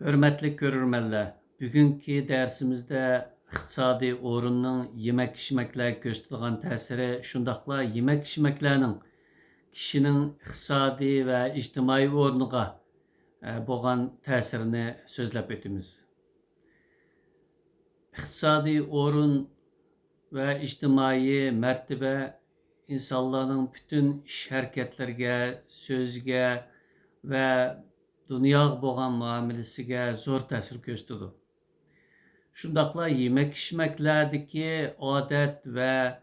Hörmətli görürmənlər, bugünkü dərsimizdə iqtisadi o'rinning yemək içməklərə göstərilən təsiri, şundaqla yemək içməklərinin kishining iqtisodiy va ijtimoiy o'rniga e, bo'lgan ta'sirini so'zlab o'tamiz. iqtisodiy o'rin va ijtimoiy martaba insonlarning butun ish harakatlariga, so'zga va dunyoga bo'lgan muomalasiga zo'r ta'sir ko'rsatadi. Shundaqla yemək içməklərdəki odat və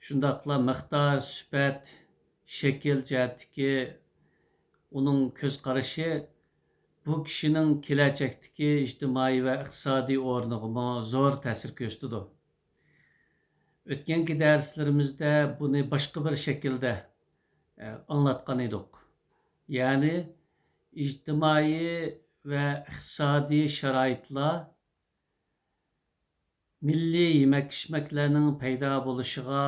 shundaqla miqdor, sifət, shakl jihatdagi uning ko'z qarashi bu kishining kelajakdagi ijtimoiy va iqtisodiy o'rniga zo'r ta'sir ko'rsatadi. O'tgangi darslarimizda buni boshqa bir shaklda e, anglatgan edik. Ya'ni ijtimoiy va iqtisodiy sharoitlar milliy yemək içməklərinin paydo bo'lishiga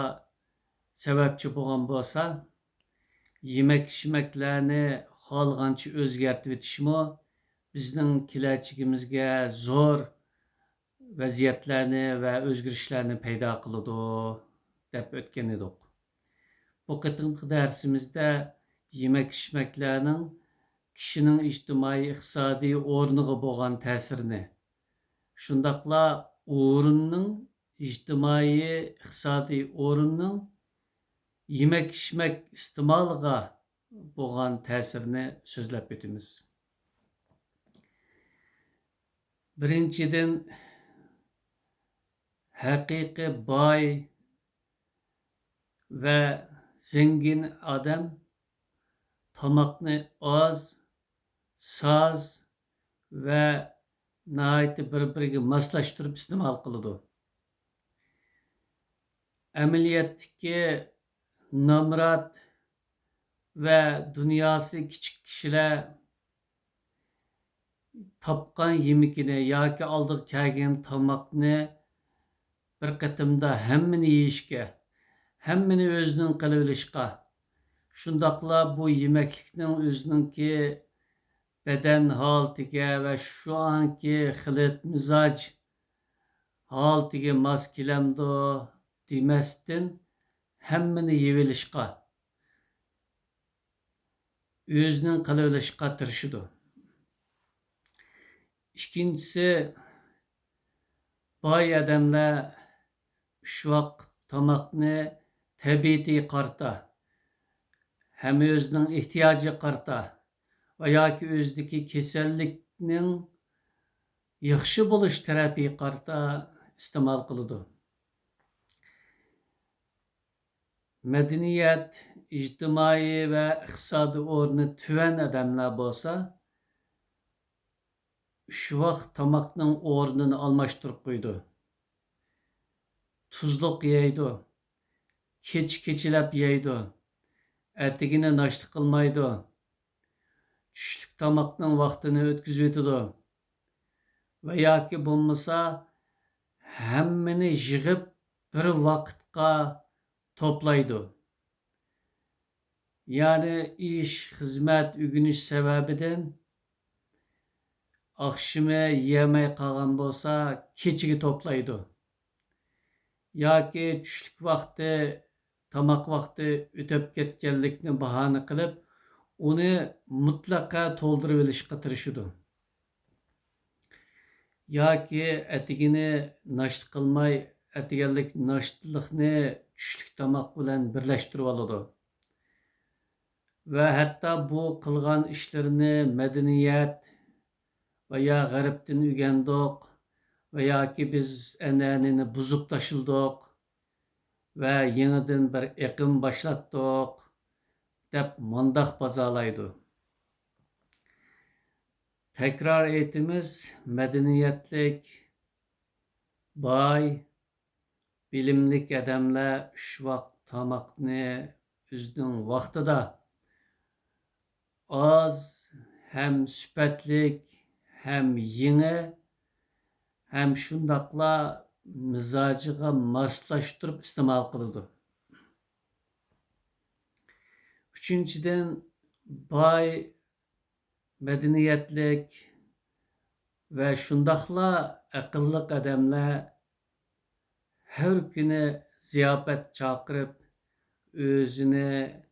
sababchi bo'lgan bo'lsa yemək içməklarni xohlagancha o'zgartib o'tishmi bizning kelajagimizga zo'r vaziyatlarni va o'zgarishlarni paydo qiladi deb o'tgan edik bu qatimqi darsimizda yemək kishining ijtimoiy iqtisodiy o'rniga bo'lgan ta'sirini shundoqla o'rinning ijtimoiy iqtisodiy o'rinning yemak ichmak iste'moliga bo'lgan ta'sirini so'zlab o'tamiz birinchidan haqiqiy boy va zengin odam tomoqni oz soz va nihoyatda bir biriga moslashtirib iste'mol qiladi amaliyotdagi nomrod va dunyosi kichik kishilar topgan yemikini yoki oldiga kelgan tomoqni bir qatimda hammani yeyishga hammani o'zining qilib olishga shundoqla bu yemaklikning o'zininki beden halatiga ve şu anki xilit mizac. Kelamdi demasdan hammani yevilishqa o'zining qilib olishga tirishidi ikkinchisi boy odamlar uch vaqt tomoqni tabiiy qarta. Ham o'zining ehtiyojiga qarta yoki o'zidagi kasallikning yaxshi bo'lish tarafiga qarata iste'mol qiladi madaniyat ijtimoiy va iqtisodiy o'rni tuvan odamlar bo'lsa shu vaqt tomoqning o'rnini almashtirib qo'ydi. Tuzliq yeydi kech kechilab yeydi atigini nashta qilmaydi tushlik tomoqning vaqtini o'tkazib o'tadi va yoki bo'lmasa hammani yig'ib bir vaqtga to'playdi ya'ni ish xizmat o'g'inish sababidan oqshimi yemay qolgan bo'lsa kechiga to'playdi yoki tushlik vaqti tomoq vaqti o'tib ketganlikni bahona qilib uni mutlaqo to'ldirib olishga tirishadi yoki atigini nasht qilmay atiganlik nashtliqni tushlik tomoq bilan birlashtirib oladi va hatto bu qilgan ishlarini madaniyat va yo g'arbdan o'rgandik va yoki biz an'anani buzib tashildik va yangidan bir iqim boshlatdik deb mandaq bazalaydı. Tekrar eğitimiz medeniyetlik, bay, bilimlik adamlar üç vaqt tamaqni o'zining vaqtida oz ham sifatlik ham yangi ham shundoqla mizojiga moslashtirib iste'mol qiladi Üçüncüden bay, medeniyetlik, ve şundakla akıllık adamlar her günü ziyafet çakırıp özüne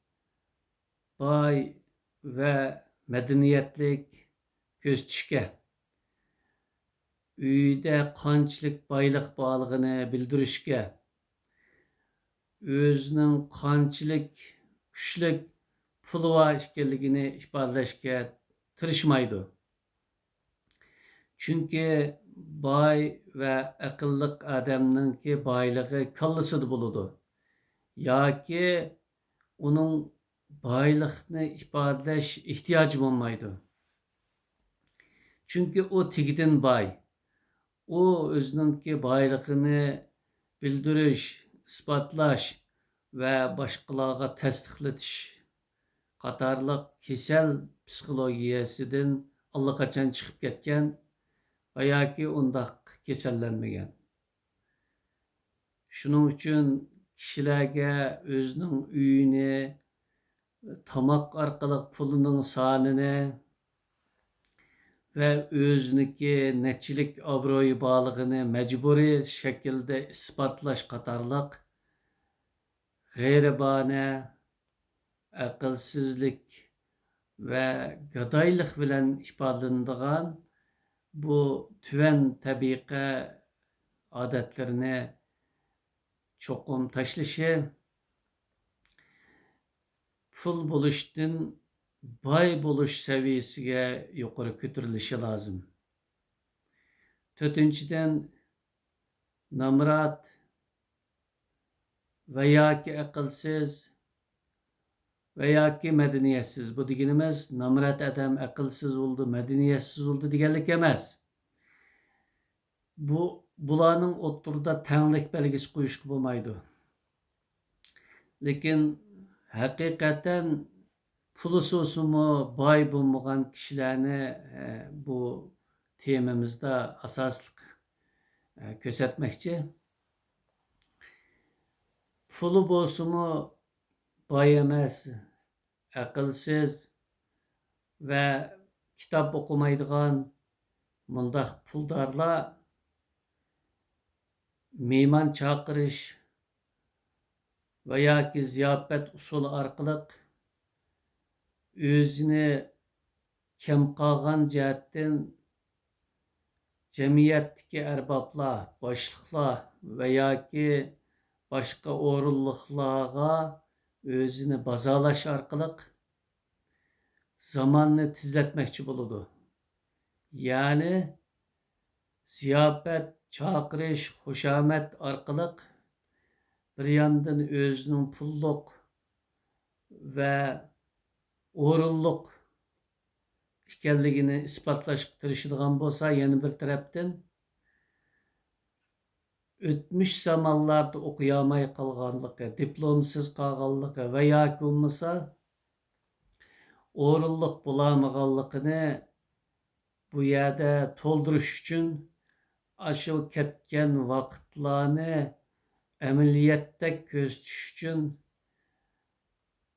bay ve medeniyetlik göz tişke. Uyda qanchalik boyliq borlig'ini bildirishga, o'zining qanchalik kuchlik puli bor ekanligini ifodalashga tirishmaydi. Chunki boy va aqlliq odamninki boyligi kallasida bo'ladi. yoki uning boyliqni ifodalash ehtiyoji bo'lmaydi. Chunki u tegidan boy. u o'zininki boyligini bildirish isbotlash va boshqalarga tasdiqlatish qatorliq kasal psixologiyasidan allaqachon chiqib ketgan va yoki undoq kasallanmagan shuning uchun kishilarga o'zining uyini tomoq orqali pulining sonini ve o'ziniki nechilik obro'yi borlig'ini majburiy shaklda isbotlash qatorliq g'ayribona aqlsizlik va gadoylik bilan ifodalanadigan bu tuvan tabiqa odatlarini cho'qim tashlashi pul bo'lishdan boy bo'lish saviyasiga yuqori ko'tarilishi lozim to'rtinchidan namrat va yoki aqlsiz va yoki madaniyatsiz bu deganimiz namrat odam aqlsiz bo'ldi madaniyatsiz bo'ldi deganlik emas bu bularning o'ttirida tanglik belgisi qo'yishga bo'lmaydi lekin haqiqatan Fulususumu boy bo'lmagan kishilarni e, bu temamizda asosliq e, ko'rsatmoqchi puli bo'lsimi boy emas aqlsiz va kitob o'qimaydigan mundaq puldorlar mehmon chaqirish va yoki ziyofat usuli orqali özünü kem qalğan cəhətdən cəmiyyətdəki ərbablar, başlıqlar və ya ki başqa orunluqlarga özünü bazalaş arqılıq zamanını tizletmekçi buludu. Yani ziyafət, çaqırış, xoşamət arqılıq bir yandan özünün və o'rinliq ekanligini isbotlashga tirishadigan bo'lsa yana bir tarafdan o'tmish zamonlarda o'qiyolmay qolganligi diplomsiz qolganligi va yoki bo'lmasa o'rinliq bo'lolmaganligini bu yerda to'ldirish uchun shu ketgan vaqtlarni amaliyotda ko'zitish uchun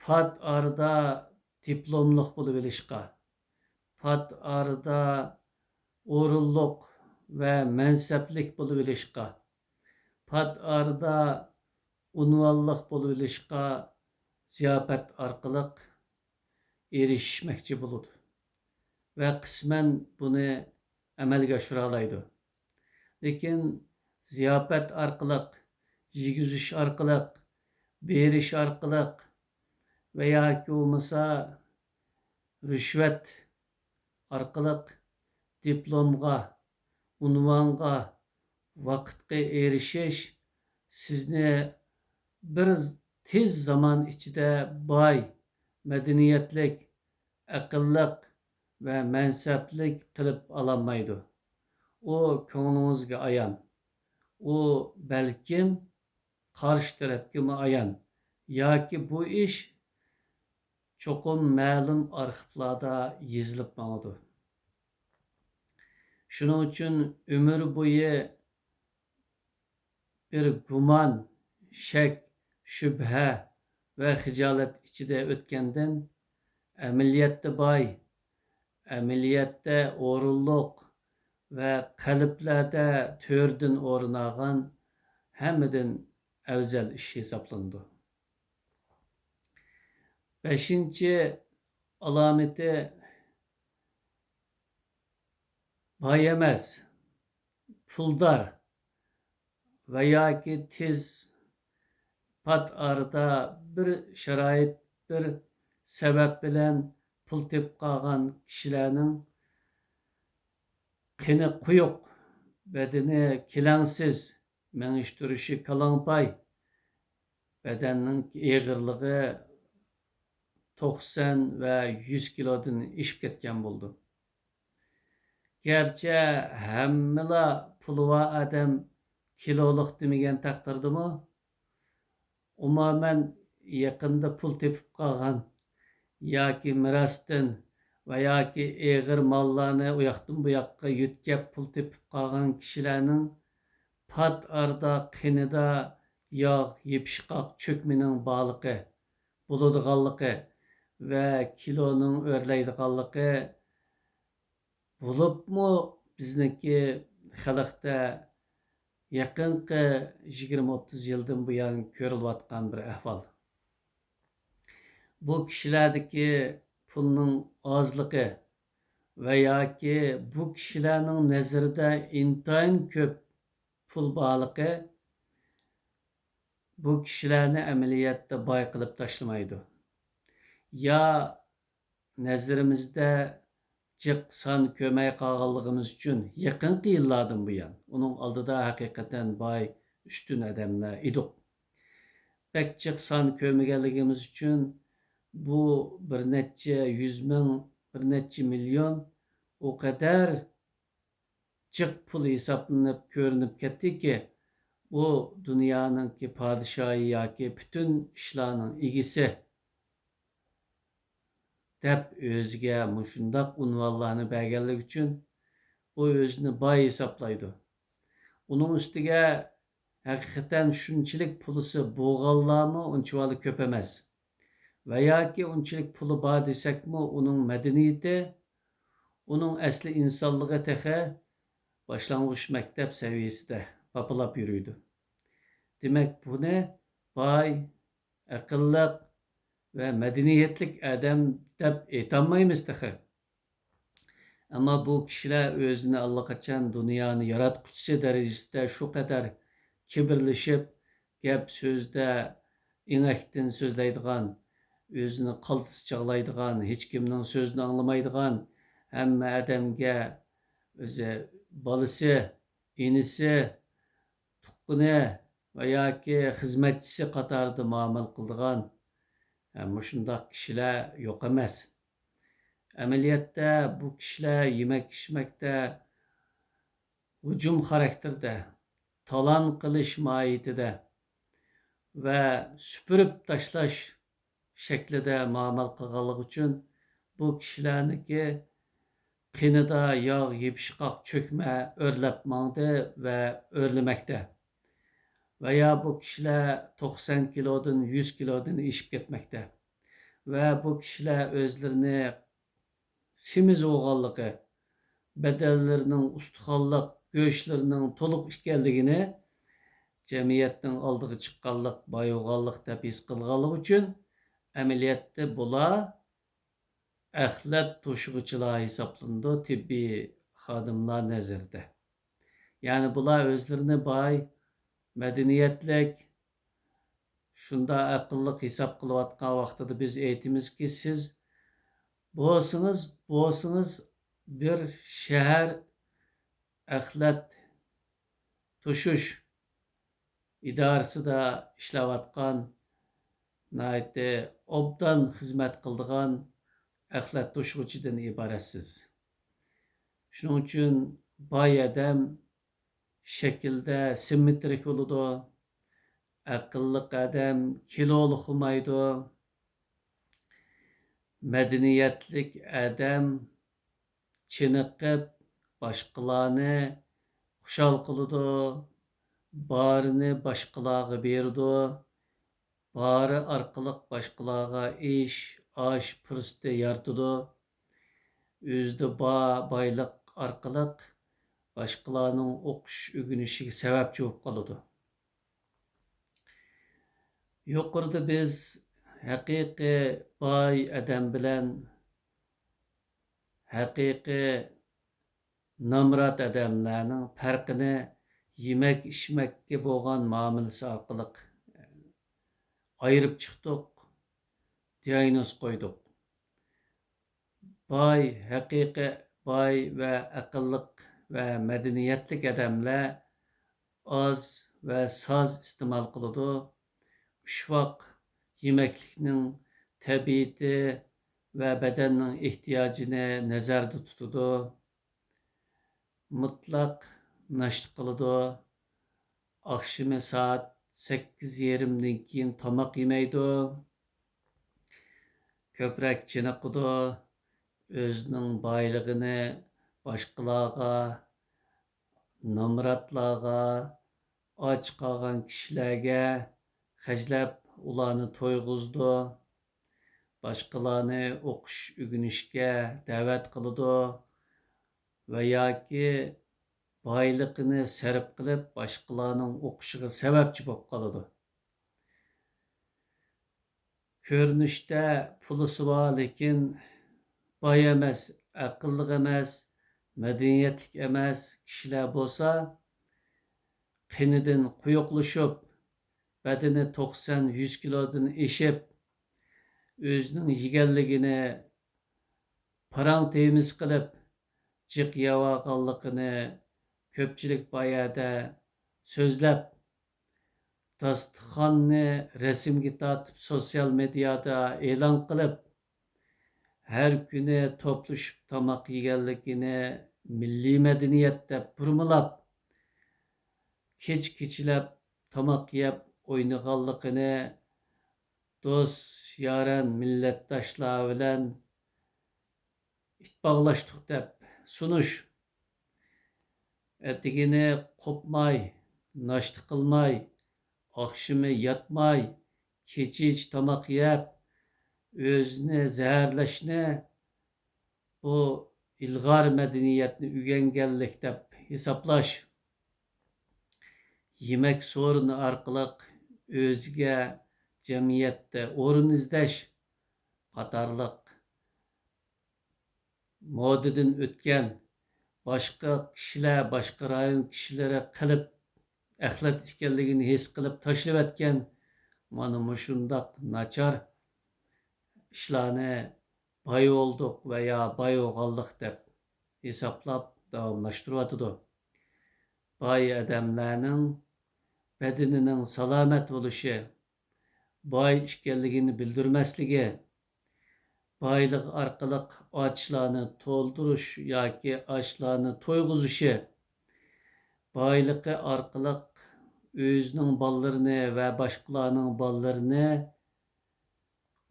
pat arda diplomluq bo'lib pat arada o'rinliq va mansablik bo'lib pat arada unvonliq bo'lib olishqa ziyofat orqali erishishmoqchi bo'ladi va qisman buni amalga oshira oladi lekin ziyofat orqali yegizish orqali berish orqali veya ki olmasa rüşvet arqılıq diplomga, unvonga, vaqtga erishish sizni bir tez zaman ichida boy, madaniyatlik, aqlliq va mansablik qilib ololmaydi. U ko'nglingizga ayon. U balkim qarshi tarafga ayon yoki bu ish cho'qim ma'lum arxivlarda yozilib mangdi shuning uchun umr bo'yi bir gumon shak shubha va hijolat ichida o'tgandan amaliyotda boy amaliyotda o'rinliq ve kalplerde tördün ornagan hemmeden evzel iş hesaplandı. Beşinci alameti bayemez, puldar veya ki tiz pat arada bir şerait, bir sebep bilen pul tep kalgan kişilerin kini kuyuk, bedeni kilansiz, meniş duruşu kalanpay, bedeninin eğirliği 90 ve 100 kilodan işip ketken buldu. Gerçi hemmila pulva adam kiloluk demigen taktırdı mı? Umumen yakında pul tepip kalgan yoki mirasdan va yoki eg'ir mollarni u yoqdan bu yoqqa yutkab pul tepib qolgan kishilarning pat arda qinida yog' yepishqoq cho'kmining borligi bo'ladiganligi va kiloning o'rlaydiganligi bo'libmi bizniki xalqda yaqinqi yigirma o'ttiz yildan buyon ko'rilayotgan bir ahvol. Bu kishilardagi pulning ozligi va yoki bu kishilarning nazarida intayin ko'p pul borligi bu kishilarni amaliyotda boy qilib tashlamaydi. Yo nazarimizda jiq son ko'may qolganligimiz uchun yaqinqi yillardan buyon uning oldida haqiqatan boy ustun odamlar edik bak jiq son ko'maganligimiz uchun bu bir neçe yüz ming bir neçe milyon o kadar çık pul hesaplanıp ko'rinib ketdiki bu dunyoninki podshoyi yoki butun ishlarning egisi deb o'ziga mushundoq unvonlarni berganlik uchun u o'zini boy hisoblaydi uning ustiga haqiqatan shunchalik pulisi bo'lganlarmi unchalik ko'p emas veya ki unchalik puli bor desakmi uning madaniyati uning asli insonligi tehi boshlang'ich maktab saviyasida papalab yuriydi demak buni boy aqlliq va madaniyatlik odam deb aytolmaymiz tehi ammo bu kishilar o'zini allaqachon dunyoni yaratquchisi darajasida shu qadar kibrlashib gap so'zda ingakdan so'zlaydigan o'zini qaltis chog'laydigan hech kimning so'zini anglamaydigan hamma odamga o'zi bolasi inisi tuqquni va yoki xizmatchisi qatorida muomala qiladigan shundoq kishilar yo'q emas amaliyotda bu kishilar yemak ichmakda hujum xarakterda talon qilish mohiyatida va supurib tashlash shaklida muomala qilganligi uchun bu kishilarniki qinida yog' yepishqoq cho'kma o'rlab mangdi va o'rlamoqda va yo bu kishilar to'qson kilodan yuz kilodan eshib ketmoqda va bu kishilar o'zlarini semiz bo'lganligi badallarining ustixonliq go'shtlarining to'liq ekanligini jamiyatning oldiga chiqqanlik boyug'anlik deb his qilganligi uchun əməliyyatda bular əxlət toşuğucular hesablandı tibbi xadimlar nəzərdə. Yəni bular özlərini bay, mədəniyyətlik, şunda aqıllıq hesab qılıbatqan vaxtıda biz eytimiz ki, siz bolsunuz, bolsunuz bir şəhər əxlət toşuş idarəsi da işləvatqan naiti obdan xizmat qildigan axlat to'shg'uchidan iboratsiz shuning uchun boy odam shaklda simmetrik bo'ladi aqlli odam kiloli qilmaydi madaniyatlik odam chiniqib boshqalarni xushol qiladi borini boshqalarga berdi. Bari arqılıq başqalarga iş, aş, fürsəti yaratıdı. Özdə ba, baylıq arqılıq başkalarının okuş ögünüşüge sebepçi bolup kalıdy. Yuqorida biz haqiqiy boy odam bilan haqiqiy namrat odamlarning farqini yemek içmekке bo'lgan muomalasi orqali ayirib chiqdik, diagnoz qo'ydik. Boy, haqiqiy boy va aqlliq va madaniyatlik odamlar oz va soz iste'mol qiladi. Ushvoq yemeklikning tabiati va badanning ehtiyojini nazarda tutadi. Mutlaq nashta qiladi. Akşamı saat 8.20'dan keyin tomoq yemaydi. Ko'proq chiniqidi. O'zining boyligini boshqalarga, nomratlarga, och qolgan kishilarga xajlab ularni to'yg'izdi. Boshqalarni o'qish, o'rganishga da'vat qiladi va yoki boyligini sarf qilib, boshqalarning o'qishiga sababchi bo'lib qoladi. Ko'rinishda pulisi bor, lekin boy emas, aqlli madaniyatlik emas kishilar bo'lsa, qinidan quyuqlashib, badani 90-100 kilodan eshib, o'zining yeganligini parang temiz qilib, jiq yavaganligini ko'pchilik boyada so'zlab, dasturxonni rasmga tortib, sotsial mediada e'lon qilib, har kuni to'plashib tomoq yeganligini milliy madaniyat deb burmilab, kech kechalab tomoq yeb o'ynaganligini do'st, yoran, millatdoshlar bilan itbog'lashdik deb sunish etigini qopmay, nashta qilmay, akşamı yatmay, kechish tomoq yeb, o'zini zaharlashni bu ilg'or madaniyatni o'rganganlik deb hisoblash, yemak so'rini orqali o'ziga jamiyatda o'rin izlash qatorliq modadan o'tgan boshqa kishilar, boshqa rayon kishilari qilib axlat ekanligini his qilib tashlayotgan mana shundoq nachar ishlarni boy oldik va yo boy olganlik deb hisoblab davomlashtiryotidi. Boy odamlarning badanining salomat bo'lishi, boy ekanligini bildirmasligi, boylik orqali ochlarni to'ldirish yoki ochlarni to'yg'izishi, boyligi orqali o'zining bolalarini va boshqalarning bolalarini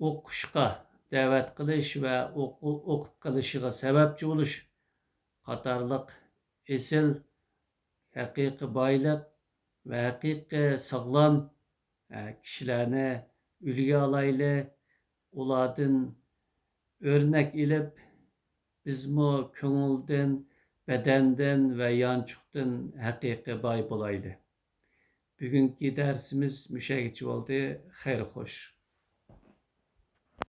o'qishga da'vat qilish va o'qib qilishiga sababchi bo'lish qatorliq esil haqiqiy boylik va haqiqiy sog'lom kishilarni ulga olayli ulardan o'rnak ilib bizmi ko'ngildan badandan va yonchuqdan haqiqiy boy bo'layli bugungi darsimiz mushagicha bo'ldi. Xayr xo'sh